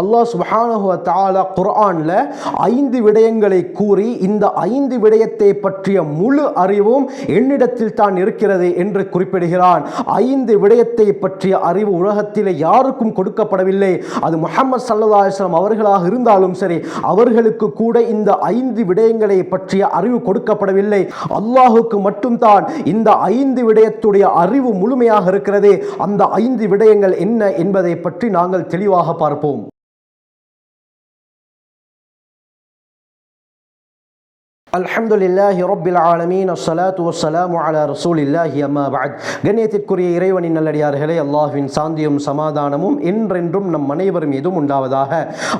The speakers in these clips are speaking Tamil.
அல்லாஹ் சுப்ஹானஹு வ தஆலா குர்ஆன்ல ஐந்து விடயங்களை கூறி இந்த ஐந்து விடயத்தை பற்றிய முழு அறிவும் என்னிடத்தில் தான் இருக்கிறது என்று குறிப்பிடுகிறான். ஐந்து விடயத்தை பற்றிய அறிவு உலகத்திலே யாருக்கும் கொடுக்கப்படவில்லை. அது முகமது ஸல்லல்லாஹு அலைஹி அவர்களாக இருந்தாலும் சரி அவர்களுக்கு கூட இந்த ஐந்து விடயங்களை பற்றிய அறிவு கொடுக்கப்படவில்லை. அல்லாஹுக்கு மட்டும்தான் இந்த ஐந்து விடயத்துடைய அறிவு முழுமையாக இருக்கிறது. அந்த ஐந்து விடயங்கள் என்ன என்பதை பற்றி நாங்கள் தெளிவாக பார்ப்போம். அல்ஹம்துலில்லாஹி ரொப்பில் ஆலமீன். அஸ்ஸலாத்து வஸ்ஸலாமு அலா ரசூலில்லாஹி அம்மா பஅத். கண்ணியத்திற்குரிய இறைவனின் நல்லடியார்களே அல்லாஹின் சாந்தியும் சமாதானமும் என்றென்றும் நம் அனைவரும் மீதும் உண்டாவதாக.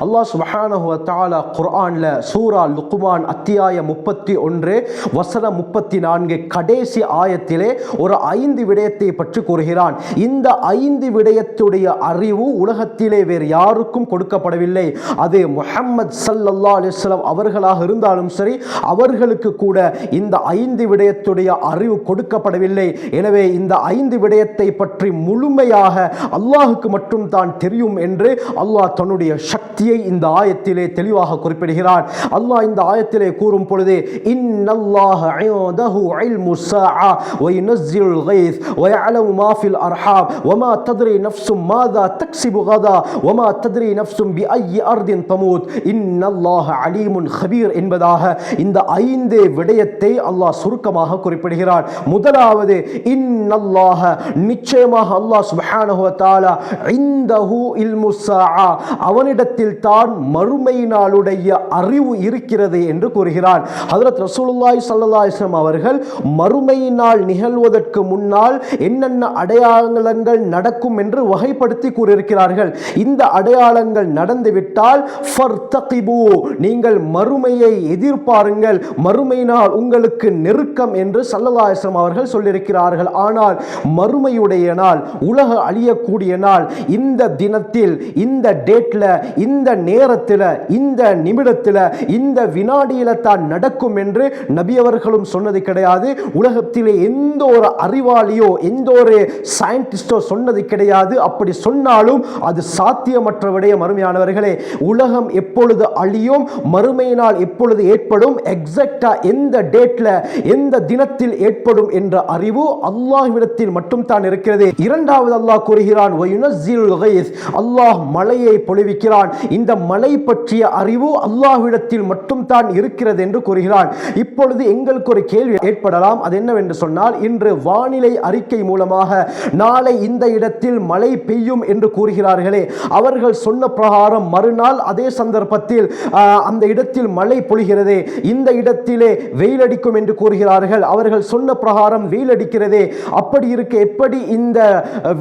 அல்லாஹ் சுபஹானஹு வ தஆலா குர்ஆனில் சூரா லுக்குமான் அத்தியாயம் முப்பத்தி ஒன்று வசனம் முப்பத்தி நான்கு கடைசி ஆயத்திலே ஒரு ஐந்து விடயத்தை பற்றி கூறுகிறான். இந்த ஐந்து விடயத்துடைய அறிவு உலகத்திலே வேறு யாருக்கும் கொடுக்கப்படவில்லை. அது முஹம்மது சல்லல்லா அலிஸ்லாம் அவர்களாக இருந்தாலும் சரி அவர் அவர்களுக்கு கூட இந்த ஐந்து விடயத்துடைய அறிவு கொடுக்கப்படவில்லை. எனவே இந்த ஐந்து விடயத்தை பற்றி முழுமையாக அல்லாஹுக்கு மட்டும் தான் தெரியும் என்று அல்லாஹ் தன்னுடைய சக்தியை இந்த ஆயத்திலே தெளிவாக குறிப்பிடுகிறார் அல்லாஹ் இந்த ஆயத்திலே கூறும் பொழுது இன்னல்லாஹ இன்தஹு இல்மு ஸாஆ வ யுனஸ்ஸிலுல் கைஸ் வ யஅலமு மா ஃபில் அர்ஹாம் வ மா தத்ரி நஃப்சும் மாதா தக்ஸிபு கதா வ மா தத்ரி நஃப்சும் பி ஐயி அர்தின் தமூத். இன்னல்லாஹ அலீமுன் ஹபீர் என்பதாக இந்த ஐந்து விடயத்தை அல்லாஹ் சுருக்கமாக குறிப்பிடுகிறான். முதலாவது இன்னல்லாஹ நிச்சயமாக அல்லாஹ் சுப்ஹானஹு வ இந்தஹு இல்மு அவனிடத்தில் தான் மறுமை நாளுடைய அறிவு இருக்கிறது என்று கூறுகிறான். ஹஜரத் ரசூலுல்லாஹி ஸல்லல்லாஹு அலைஹி அவர்கள் மறுமை நாள் நிகழ்வதற்கு முன்னால் என்னென்ன அடையாளங்கள் நடக்கும் என்று வகைப்படுத்தி கூறியிருக்கிறார்கள். இந்த அடையாளங்கள் நடந்துவிட்டால் நீங்கள் மறுமையை எதிர்பாருங்கள். மறுமை நாள் உங்களுக்கு நெருக்கம் என்று சல்லல்லாஹம் அவர்கள் சொல்லியிருக்கிறார்கள். ஆனால் மறுமையுடைய நாள் உலக அழியக்கூடிய நாள் இந்த தினத்தில் இந்த டேட்ல இந்த நேரத்தில் இந்த நிமிடத்தில் இந்த வினாடியில தான் நடக்கும் என்று நபி அவர்களும் சொன்னது கிடையாது. உலகத்திலே எந்த ஒரு அறிவாளியோ எந்த ஒரு சயின்டிஸ்டோ சொன்னது கிடையாது. அப்படி சொன்னாலும் அது சாத்தியமற்ற விடயம் அருமையானவர்களே. உலகம் எப்பொழுது அழியும் மறுமை நாள் எப்பொழுது ஏற்படும்? எக்ஸாக்டாக எந்த டேட்டில் எந்த தினத்தில் ஏற்படும் என்ற அறிவு அல்லாஹ்விடத்தில் மட்டும்தான் இருக்கிறது. இரண்டாவது அல்லாஹ் கூறுகிறான் அல்லாஹ் மழையை பொழிவிக்கிறான். இந்த மழை பற்றிய அறிவு அல்லாஹ்விடத்தில் மட்டும்தான் இருக்கிறது என்று கூறுகிறான். இப்பொழுது எங்களுக்கு ஒரு கேள்வி ஏற்படலாம். அது என்னவென்று சொன்னால் இன்று வானிலை அறிக்கை மூலமாக நாளை இந்த இடத்தில் மழை பெய்யும் என்று கூறுகிறார்களே. அவர்கள் சொன்ன பிரகாரம் மறுநாள் அதே சந்தர்ப்பத்தில் அந்த இடத்தில் மழை பொழிகிறது. இந்த இடத்திலே வெயிலடிக்கும் என்று கூறுகிறார்கள். அவர்கள் சொன்ன பிரகாரம் வெயிலடிக்கிறதே. அப்படி இருக்க எப்படி இந்த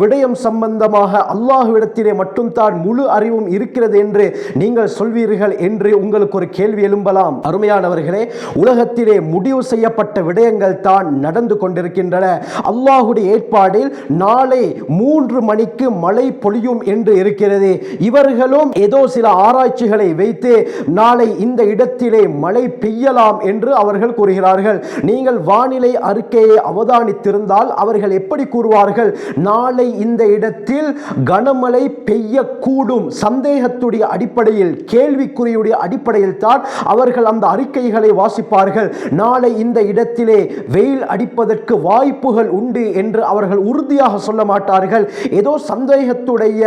விடயம் சம்பந்தமாக அல்லாஹுவிடத்திலே மட்டும்தான் முழு அறிவும் இருக்கிறது என்று நீங்கள் சொல்வீர்கள் என்று உங்களுக்கு ஒரு கேள்வி எழும்பலாம். அருமையானவர்களே உலகத்திலே முடிவு செய்யப்பட்ட விடயங்கள் தான் நடந்து கொண்டிருக்கின்றன. அல்லாஹுடைய ஏற்பாடில் நாளை மூன்று மணிக்கு மழை பொழியும் என்று இருக்கிறது. இவர்களும் ஏதோ சில ஆராய்ச்சிகளை வைத்து நாளை இந்த இடத்திலே மழை பெய்யலாம் என்று அவர்கள் கூறுகிறார்கள். நீங்கள் வானிலை அறிக்கையை அவதானித்திருந்தால் அவர்கள் எப்படி கூறுவார்கள்? நாளை இந்த இடத்தில் கனமழை பெய்யக்கூடும். சந்தேகத்துடைய அடிப்படையில் கேள்விக்குறியுடைய அடிப்படையில் தான் அவர்கள் அந்த அறிக்கைகளை வாசிப்பார்கள். நாளை இந்த இடத்திலே வெயில் அடிப்பதற்கு வாய்ப்புகள் உண்டு என்று அவர்கள் உறுதியாக சொல்ல மாட்டார்கள். ஏதோ சந்தேகத்துடைய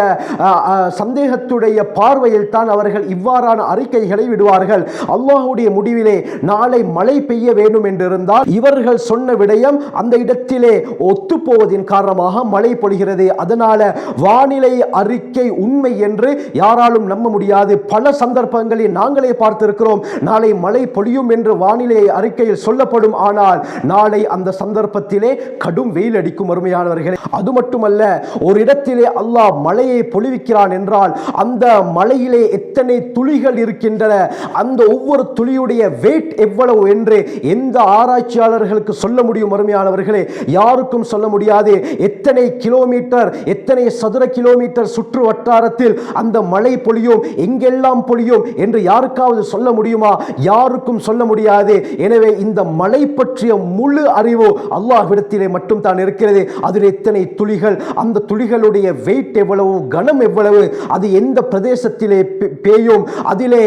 சந்தேகத்துடைய பார்வையில் தான் அவர்கள் இவ்வாறான அறிக்கைகளை விடுவார்கள். அல்லாஹுடைய முடிவிலே நாளை மழை பெய்ய வேண்டும் என்றிருந்தால் இவர்கள் சொன்ன விடயம் அந்த இடத்திலே ஒத்துப்போவதின் காரணமாக மழை பொழிகிறது. அதனால வானிலை அறிக்கை உண்மை என்று யாராலும் நம்ப முடியாது. பல சந்தர்ப்பங்களில் நாங்களே பார்த்திருக்கிறோம் நாளை மழை பொழியும் என்று வானிலை அறிக்கையில் சொல்லப்படும். ஆனால் நாளை அந்த சந்தர்ப்பத்திலே கடும் வெயில் அடிக்கும் அருமையானவர்களே. அது மட்டுமல்ல ஒரு இடத்திலே அல்லாஹ் மழையை பொழிவிக்கிறான் என்றால் அந்த மழையிலே எத்தனை துளிகள் இருக்கின்றன அந்த ஒவ்வொரு துளியுடைய வெயிட் ரேட் எவ்வளவு என்று எந்த ஆராய்ச்சியாளர்களுக்கு சொல்ல முடியும் அருமையானவர்களே? யாருக்கும் சொல்ல முடியாது. எத்தனை கிலோமீட்டர் எத்தனை சதுர கிலோமீட்டர் சுற்று வட்டாரத்தில் அந்த மழை பொழியும் எங்கெல்லாம் பொழியும் என்று யாருக்காவது சொல்ல முடியுமா? யாருக்கும் சொல்ல முடியாது. எனவே இந்த மழை பற்றிய முழு அறிவு அல்லாஹ்விடத்திலே மட்டும் தான் இருக்கிறது. அதில் எத்தனை துளிகள் அந்த துளிகளுடைய வெயிட் எவ்வளவு கனம் எவ்வளவு அது எந்த பிரதேசத்திலே பெய்யும் அதிலே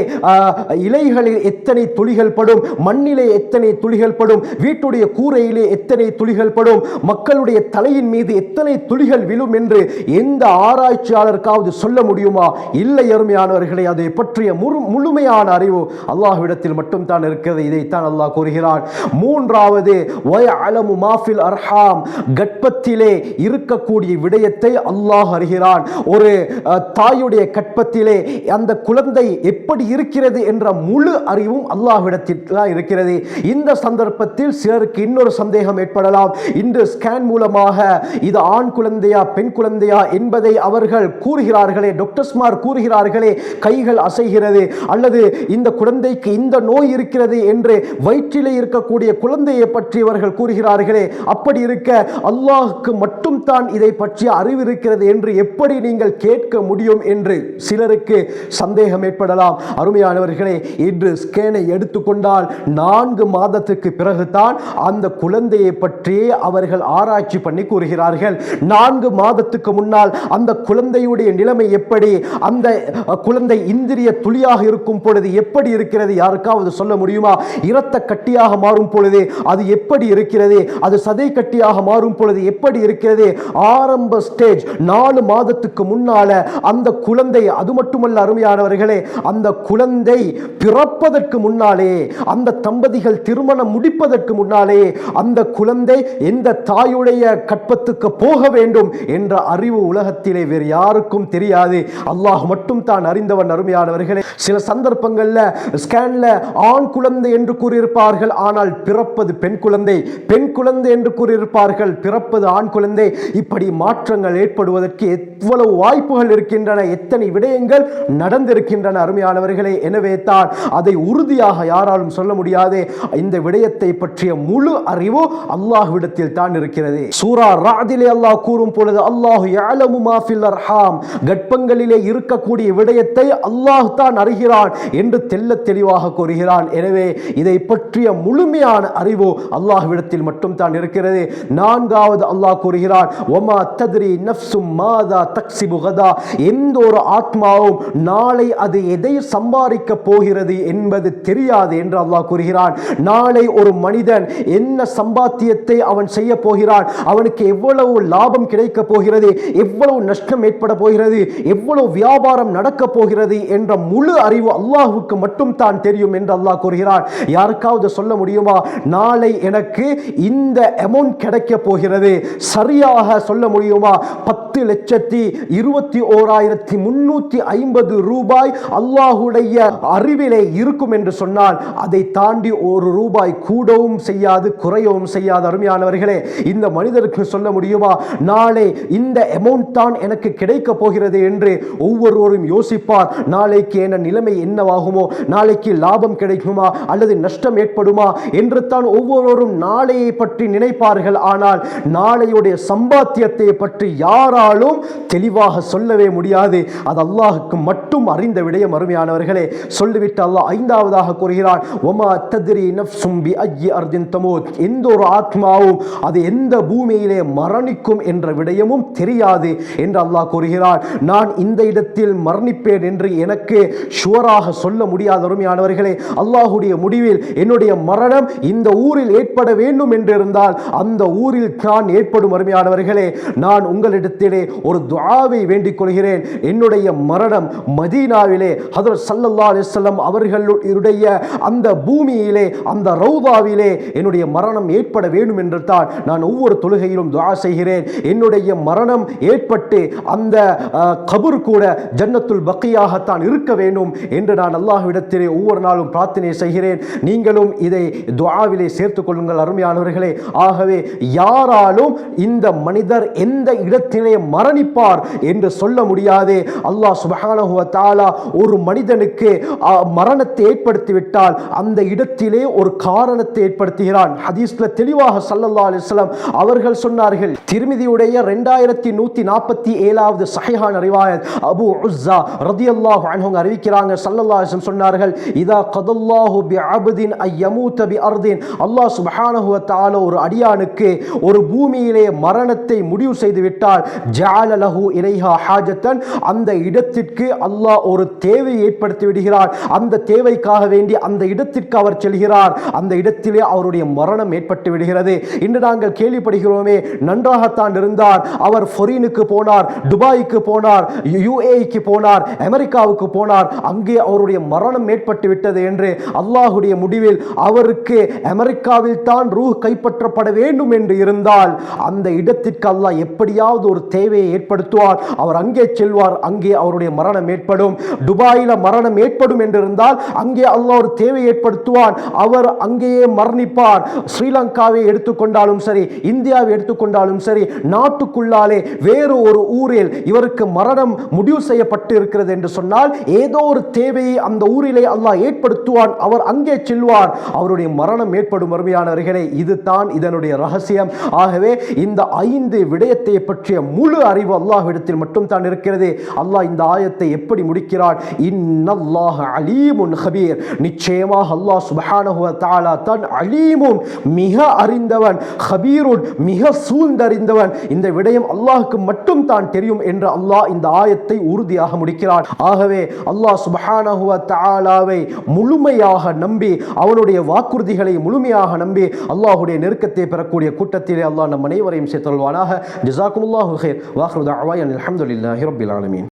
இலைகளில் எத்தனை துளிகள் படும் மண்ணிலே எத்தனை துளிகள் படும். வீட்டுடைய கூரையிலே எத்தனை துளிகள் படும். மக்களுடைய தலையின் மீது எத்தனை துளிகள் விழும் என்று எந்த ஆராய்ச்சியாளருக்காவது சொல்ல முடியுமா? இல்லை அருமையானவர்களை அதை பற்றிய முழுமையான அறிவு அல்லாஹ்விடத்தில் மட்டும் தான் இருக்கிறது. இதைத்தான் அல்லாஹ் கூறுகிறான். மூன்றாவது வய அலமு மாஃபில் அர்ஹாம். கட்பத்திலே இருக்கக்கூடிய விடயத்தை அல்லாஹ் அறிகிறான். ஒரு தாயுடைய கற்பத்திலே அந்த குழந்தை எப்படி இருக்கிறது என்ற முழு அறிவும் அல்லாஹ்விடத்தில் தான் இருக்கிறது. இந்த சந்தர்ப்பத்தில் சிலருக்கு இன்னொரு சந்தேகம் ஏற்படலாம். இன்று ஸ்கேன் மூலமாக இது ஆண் குழந்தையா பெண் குழந்தையா என்பதை அவர்கள் கூறுகிறார்களே டாக்டர்ஸ்மார் கூறுகிறார்களே கைகள் அசைகிறது. அல்லது இந்த குழந்தைக்கு இந்த நோய் இருக்கிறது என்று வயிற்றிலே இருக்கக்கூடிய குழந்தையை பற்றி அவர்கள் கூறுகிறார்களே அப்படி இருக்க அல்லாஹுக்கு மட்டும் தான் இதை பற்றிய அறிவு இருக்கிறது என்று எப்படி நீங்கள் கேட்க முடியும் என்று சிலருக்கு சந்தேகம் ஏற்படலாம். அருமையானவர்களே இன்று ஸ்கேனை எடுத்துக்கொண்டால் நான்கு மாதத்துக்கு பிறகுதான் அந்த குழந்தையை பற்றியே அவர்கள் ஆராய்ச்சி பண்ணி கூறுகிறார்கள். நான்கு மாதத்துக்கு முன்னால் அந்த குழந்தையுடைய நிலைமை எப்படி? அந்த குழந்தை இந்திரிய துளியாக இருக்கும் பொழுது எப்படி இருக்கிறது? யாருக்காவது சொல்ல முடியுமா? இரத்த கட்டியாக மாறும் பொழுது அது எப்படி இருக்கிறது? அது சதை கட்டியாக மாறும் பொழுது எப்படி இருக்கிறது? ஆரம்ப ஸ்டேஜ் நாலு மாதத்துக்கு முன்னால அந்த குழந்தை அது மட்டுமல்ல அருமையானவர்களே அந்த குழந்தை பிறப்பதற்கு முன்னாலே அந்த தம்பதிகள் திருமணம் முடிப்பதற்கு முன்னாலே அந்த குழந்தை எந்த தாயுடைய கற்பத்துக்கு போக வேண்டும் என்ற அறிவு உலகத்திலே வேறு யாருக்கும் தெரியாது. அல்லாஹ் மட்டும் தான் அறிந்தவன் அருமையானவர்களே. சில சந்தர்ப்பங்களில் ஸ்கேன்ல ஆண் குழந்தை என்று கூறியிருப்பார்கள் ஆனால் பிறப்பது பெண் குழந்தை. பெண் குழந்தை என்று கூறியிருப்பார்கள் பிறப்பது ஆண் குழந்தை. இப்படி மாற்றங்கள் ஏற்படுவதற்கு எவ்வளவு வாய்ப்புகள் இருக்கின்றன எத்தனை விடயங்கள் நடந்திருக்கின்றன அருமையானவர்களே. எனவே தான் அதை உறுதியாக யாராலும் சொல்ல முடியாது. இந்த விடயத்தை பற்றிய முழு அறிவு அல்லாஹ்விடத்தில் தான் இருக்கிறது. சூரா ராதிலே அல்லாஹ் கூறும் பொழுது அல்லாஹு யஅலமு மா அர்ஹாம். கட்பங்களிலே இருக்கக்கூடிய விடயத்தை அல்லாஹ் தான் அறிகிறான் என்று தெல்ல தெளிவாக கூறுகிறான். எனவே இதை பற்றிய முழுமையான அறிவு அல்லாஹ்விடத்தில் மட்டும் தான் இருக்கிறது. நான்காவது அல்லாஹ் கூறுகிறான் ஒமா தத்ரி நஃப்சும் மாதா தக்ஸிபு கதா. எந்த ஒரு ஆத்மாவும் நாளை அது எதை சம்பாதிக்க போகிறது என்பது தெரியாது என்று அல்லாஹ் கூறுகிறான் நாளை ஒரு மனிதன் என்ன சம்பாத்தியத்தை அவன் செய்ய போகிறான் அவனுக்கு எவ்வளவு லாபம் கிடைக்க போகிறது எவ்வளவு நஷ்டம் ஏற்பட போகிறது எவ்வளவு வியாபாரம் நடக்க போகிறது என்ற முழு அறிவு அல்லாஹுக்கு மட்டும் தான் தெரியும் என்று அல்லாஹ் கூறுகிறான். யாருக்காவது சொல்ல முடியுமா? நாளை எனக்கு இந்த அமௌண்ட் கிடைக்க போகிறது. சரியாக சொல்ல முடியுமா? பத்து லட்சத்தி இருபத்தி ஓராயிரத்தி முன்னூத்தி ஐம்பது ரூபாய் அல்லாஹுடைய அறிவிலே இருக்கும் என்று சொன்னால் அதை தாண்டி ஒரு ரூபாய் கூடவும் செய்யாது குறையவும் செய்யாது. அருமையானவர்களே இந்த மனிதருக்கு சொல்ல முடியுமா? நாளை இந்த அமௌண்ட் தான் எனக்கு கிடைக்க போகிறது என்று ஒவ்வொருவரும் யோசிப்பார். நாளைக்கு என்ன நிலைமை என்னவாகுமோ? நாளைக்கு லாபம் கிடைக்குமா? அல்லது நஷ்டம் ஏற்படுமா? என்று தான் ஒவ்வொருவரும் நாளையை பற்றி நினைப்பார்கள். ஆனால் நாளையுடைய சம்பாத்தியத்தை பற்றி யாராலும் தெளிவாக சொல்லவே முடியாது. அது அல்லாஹுக்கு மட்டும் அறிந்த விடயம். அருமையானவர்களே சொல்லிவிட்டு அல்லாஹ் ஐந்தாவதாக கூறுகிறான் ஒமா தத்ரி நஃப்சும் பி அய்யி அர்தின் எந்த ஒரு ஆத்மாவும் அது எந்த பூமியிலே மரணிக்கும் என்ற விடயமும் தெரியாது என்று அல்லாஹ் கூறுகிறார் நான் இந்த இடத்தில் மரணிப்பேன் என்று எனக்கு ஷுவராக சொல்ல முடியாத அருமையானவர்களே அல்லாஹுடைய முடிவில் என்னுடைய மரணம் இந்த ஊரில் ஏற்பட வேண்டும் என்றிருந்தால் அந்த ஊரில் தான் ஏற்படும் அருமையானவர்களே. நான் உங்களிடத்திலே ஒரு துவாவை வேண்டிக் கொள்கிறேன். என்னுடைய மரணம் மதீனாவிலே ஹதர் சல்லல்லா அலிஸ்லம் அவர்களுடைய அந்த பூமியிலே அந்த ரௌதாவிலே என்னுடைய மரணம் ஏற்பட வேண்டும் என்று தான் நான் ஒவ்வொரு தொழுகையிலும் துவா செய்கிறேன். என்னுடைய மரணம் ஏற்பட்டு அந்த கபூர் கூட ஜன்னத்துள் பக்கியாகத்தான் இருக்க வேண்டும் என்று நான் அல்லாஹ்விடத்திலே ஒவ்வொரு நாளும் பிரார்த்தனை செய்கிறேன். நீங்களும் இதை துவாவிலே சேர்த்து கொள்ளுங்கள் அருமையானவர்களே. ஆகவே யாராலும் இந்த மனிதர் எந்த இடத்திலே மரணிப்பார் என்று சொல்ல முடியாது. அல்லாஹ் சுபஹானஹுவ தாலா ஒரு மனிதனுக்கு மரணத்தை ஏற்படுத்திவிட்டால் அந்த இடத்திலே ஒரு காரணத்தை ஏற்படுத்துகிறான். ஹதீஸ்ல தெளிவாக சல்லல்லா அலிஸ்லாம் அவர்கள் சொன்னார்கள் திருமிதியுடைய ரெண்டாயிரத்தி நூத்தி நாற்பத்தி ஏழாவது சஹிஹான் அறிவாயத் அபு உஸ்ஸா ரதியல்லாஹு அன்ஹு அறிவிக்கிறாங்க. சல்லல்லா அலைஹி சொன்னார்கள் இதா கதல்லாஹு பி அபுதின் ஐயமூத்த பி அர்தின். அல்லாஹ் சுப்ஹானஹு வ ஒரு அடியானுக்கு ஒரு பூமியிலே மரணத்தை முடிவு செய்து விட்டால் ஜஅல லஹு இலைஹா ஹாஜத்தன். அந்த இடத்திற்கு அல்லாஹ் ஒரு தேவை ஏற்படுத்தி விடுகிறார் அந்த தேவைக்காக வேண்டி அந்த இடத்திற்கு அவர் செல்கிறார். அந்த இடத்திலே அவருடைய மரணம் ஏற்பட்டு விடுகிறது. இன்று நாங்கள் கேள்விப்படுகிறோமே நன்றாகத்தான் இருந்தார். அவர் ஃபொரீனுக்கு போனார் துபாய்க்கு போனார் யுஏக்கு போனார் அமெரிக்காவுக்கு போனார். அங்கே அவருடைய மரணம் ஏற்பட்டு விட்டது என்று அல்லாஹுடைய முடிவில் அவருக்கு அமெரிக்காவில் தான் ரூ கைப்பற்றப்பட வேண்டும் என்று இருந்தால் அந்த இடத்திற்கு அல்லாஹ் எப்படியாவது ஒரு தேவையை ஏற்படுத்துவார். அவர் அங்கே செல்வார் அங்கே அவருடைய மரணம் ஏற்படும். துபாயில மரணம் ஏற்படும் என்றிருந்தால் அங்கே அல்லாஹ் ஒரு தேவை ஏற்படுத்துவான் அவர் அங்கேயே மரணிப்பார். ஸ்ரீலங்காவை எடுத்துக்கொண்டாலும் சரி இந்தியாவை எடுத்துக்கொண்டாலும் சரி நாட்டுக்குள்ளாலே வேறு ஒரு ஊரில் இவருக்கு மரணம் முடிவு செய்யப்பட்டு இருக்கிறது என்று சொன்னால் ஏதோ ஒரு தேவையை அந்த ஊரிலே அல்லாஹ் ஏற்படுத்துவான். அவர் அங்கே செல்வார். அவருடைய மரணம் ஏற்படும் அருமையானவர்களே இதுதான் இதனுடைய ரகசியம். ஆகவே இந்த ஐந்து விடயத்தை பற்றிய முழு அறிவு அல்லாஹ்விடத்தில் மட்டும் தான் இருக்கிறது. அல்லாஹ் இந்த ஆயத்தை எப்படி முடிக்கிறான்? இன்னல்லாஹ் அலீமுன் ஹபீர். நிச்சயமாக அல்லாஹ் சுப்ஹானஹு வ தஆலா தான் அலீமுன் மிக அறிந்தவன் ஹபீருன் மிக சூழ்ந்தறிந்தவன். இந்த விடயம் அல்லாஹுக்கு மட்டும் தான் தெரியும் என்று அல்லாஹ் இந்த ஆயத்தை உறுதியாக முடிக்கிறான். ஆகவே அல்லாஹ் சுப்ஹானஹு வ முழுமையாக நம்பி அவனுடைய வாக்குறுதிகளை முழுமையாக நம்பி அல்லாஹுடைய நெருக்கத்தை பெறக்கூடிய கூட்டத்திலே அல்லாஹ் நம் அனைவரையும் சேர்த்தருள்வானாக ஜிசாக்குமுல்லாஹு ஹேர் வாஹ்ரு தஅவாயன் அல்ஹம்துலில்லாஹி ரப்பில் ஆலமீன்.